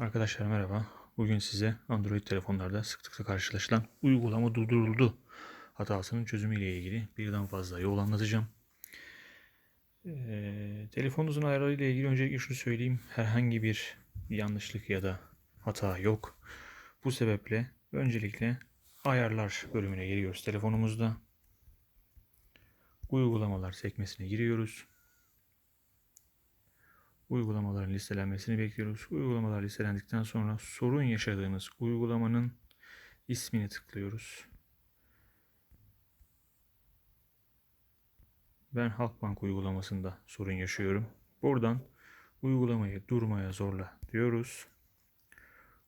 Arkadaşlar merhaba. Bugün size Android telefonlarda sıklıkla karşılaşılan uygulama durduruldu hatasının çözümüyle ilgili birden fazla yol anlatacağım. Ee, telefonunuzun ayarlarıyla ilgili öncelikle şunu söyleyeyim. Herhangi bir yanlışlık ya da hata yok. Bu sebeple öncelikle ayarlar bölümüne giriyoruz telefonumuzda. Uygulamalar sekmesine giriyoruz. Uygulamaların listelenmesini bekliyoruz. Uygulamalar listelendikten sonra sorun yaşadığınız uygulamanın ismini tıklıyoruz. Ben Halkbank uygulamasında sorun yaşıyorum. Buradan uygulamayı durmaya zorla diyoruz.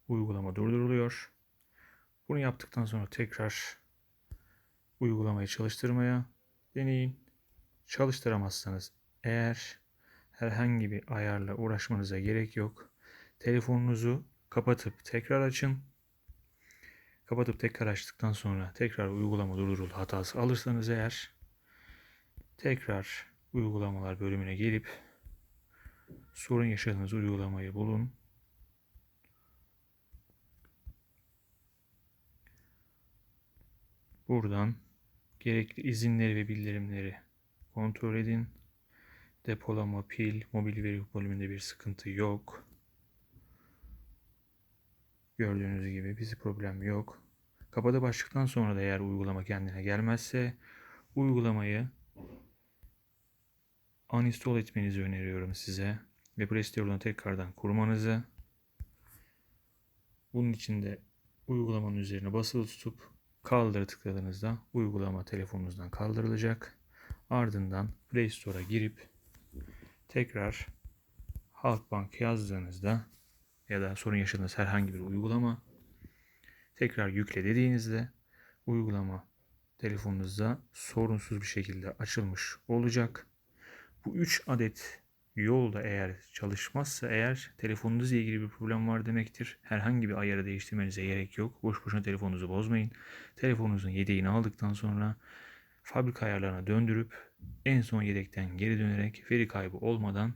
Uygulama durduruluyor. Bunu yaptıktan sonra tekrar uygulamayı çalıştırmaya deneyin. Çalıştıramazsanız eğer herhangi bir ayarla uğraşmanıza gerek yok. Telefonunuzu kapatıp tekrar açın. Kapatıp tekrar açtıktan sonra tekrar uygulama durduruldu hatası alırsanız eğer tekrar uygulamalar bölümüne gelip sorun yaşadığınız uygulamayı bulun. Buradan gerekli izinleri ve bildirimleri kontrol edin. Depolama, pil, mobil veri bölümünde bir sıkıntı yok. Gördüğünüz gibi bir problem yok. Kapata başlıktan sonra da eğer uygulama kendine gelmezse uygulamayı uninstall etmenizi öneriyorum size. Ve Play Store'dan tekrardan kurmanızı. Bunun için de uygulamanın üzerine basılı tutup kaldır tıkladığınızda uygulama telefonunuzdan kaldırılacak. Ardından Play Store'a girip tekrar Halkbank yazdığınızda ya da sorun yaşadığınız herhangi bir uygulama tekrar yükle dediğinizde uygulama telefonunuzda sorunsuz bir şekilde açılmış olacak. Bu 3 adet yolda eğer çalışmazsa eğer telefonunuzla ilgili bir problem var demektir. Herhangi bir ayarı değiştirmenize gerek yok. Boş boşuna telefonunuzu bozmayın. Telefonunuzun yedeğini aldıktan sonra fabrika ayarlarına döndürüp en son yedekten geri dönerek veri kaybı olmadan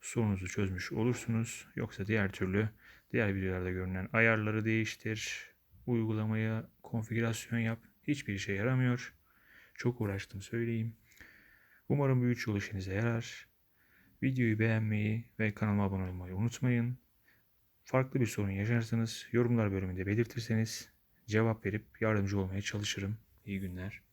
sorunuzu çözmüş olursunuz. Yoksa diğer türlü diğer videolarda görünen ayarları değiştir, uygulamaya konfigürasyon yap. Hiçbir işe yaramıyor. Çok uğraştım söyleyeyim. Umarım bu üç yol işinize yarar. Videoyu beğenmeyi ve kanalıma abone olmayı unutmayın. Farklı bir sorun yaşarsanız yorumlar bölümünde belirtirseniz cevap verip yardımcı olmaya çalışırım. İyi günler.